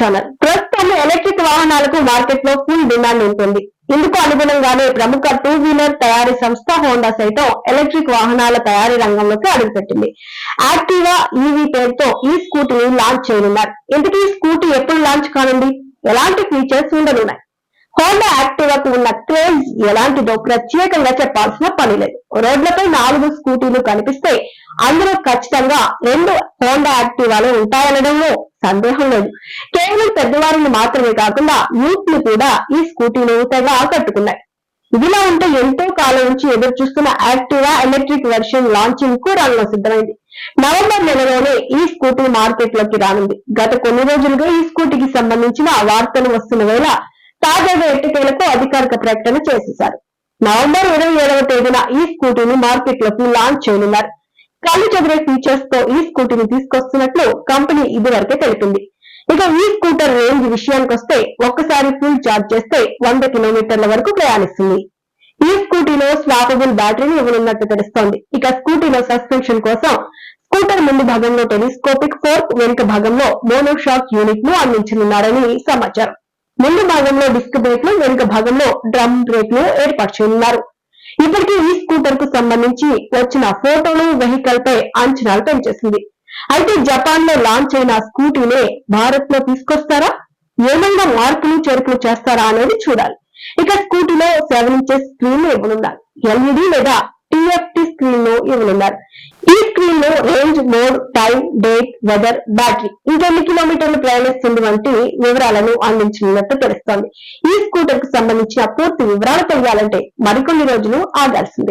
Channel. ప్రస్తుతం electric వాహనాలకు మార్కెట్లో ఫుల్ డిమాండ్ ఉంటుంది. ఇందుకు అనుగుణంగానే ప్రముఖ టూ వీలర్ తయారీ సంస్థ హోండా సైతం ఎలక్ట్రిక్ వాహనాల తయారీ రంగంలోకి అడుగుపెట్టింది. యాక్టివా ఈవీ పేరుతో ఈ స్కూటీని లాంచ్ చేయనున్నారు. ఇంతకీ స్కూటీ ఎప్పుడు లాంచ్ కానుంది? ఎలాంటి ఫీచర్స్ ఉండనున్నాయి? హోండా యాక్టివాకు ఉన్న క్రేజ్ ఎలాంటిదో ప్రత్యేకంగా చెప్పాల్సిన పని లేదు. రోడ్లపై నాలుగు స్కూటీలు కనిపిస్తే అందులో ఖచ్చితంగా రెండు హోండా యాక్టివాలు ఉంటాయనడంలో సందేహం లేదు. కేవలం పెద్దవారిని మాత్రమే కాకుండా యూత్ని కూడా ఈ స్కూటీలు తెగ ఆకట్టుకున్నాయి. ఇదిలా ఉంటే ఎంతో కాలం నుంచి ఎదురు చూస్తున్న యాక్టివా ఎలక్ట్రిక్ వెర్షన్ లాంచింగ్కు రంగం సిద్ధమైంది. నవంబర్ నెలలోనే ఈ స్కూటీ మార్కెట్లోకి రానుంది. గత కొన్ని రోజులుగా ఈ స్కూటీకి సంబంధించిన వార్తలు వస్తున్న వేళ తాజాగా ఎట్టకేలకు అధికారిక ప్రకటన చేసేశారు. నవంబర్ ఇరవై ఏడవ తేదీన ఈ స్కూటీని మార్కెట్లోకి లాంచ్ చేయనున్నారు. కళ్ళు చెదిరే ఫీచర్స్తో ఈ స్కూటీని తీసుకొస్తున్నట్లు కంపెనీ ఇదివరకే తెలిపింది. ఇక ఈ స్కూటర్ రేంజ్ విషయానికి వస్తే ఒక్కసారి ఫుల్ ఛార్జ్ చేస్తే వంద కిలోమీటర్ల వరకు ప్రయాణిస్తుంది. ఈ స్కూటీలో స్వాపబుల్ బ్యాటరీని ఇవ్వనున్నట్టు తెలుస్తోంది. ఇక స్కూటీలో సస్పెన్షన్ కోసం స్కూటర్ ముందు భాగంలో టెలిస్కోపిక్ ఫోర్క్ వెనుక భాగంలో మోనోషాక్ యూనిట్ను అందించనున్నారని సమాచారం. ముందు భాగంలో డిస్క్ బ్రేక్లు వెనుక భాగంలో డ్రమ్ బ్రేక్లు ఏర్పాటు చేయనున్నారు. ఇప్పటికీ ఈ స్కూటర్కు సంబంధించి వచ్చిన ఫోటోలు వెహికల్ పై అంచనాలు పెంచేసింది. అయితే జపాన్లో లాంచ్ అయిన స్కూటీనే భారత్లో తీసుకొస్తారా ఏమైనా మార్పులు చేర్పులు చేస్తారా అనేది చూడాలి. ఇక స్కూటీలో సెవెన్ ఇంచెస్ స్క్రీన్ ఇవ్వనున్నారు ఎల్ఈడి లేదా టిఎఫ్టి స్క్రీన్లో ఇవ్వనున్నారు ఈ స్క్రీన్లో range mode time date weather battery ఇంకెన్ని కిలోమీటర్లు ప్రయాణిస్తుంది వంటి వివరాలను అందించనున్నట్టు తెలుస్తోంది. ఈ స్కూటర్కు సంబంధించిన పూర్తి వివరాలు తెలియాలంటే మరికొన్ని రోజులు ఆగాల్సిందే.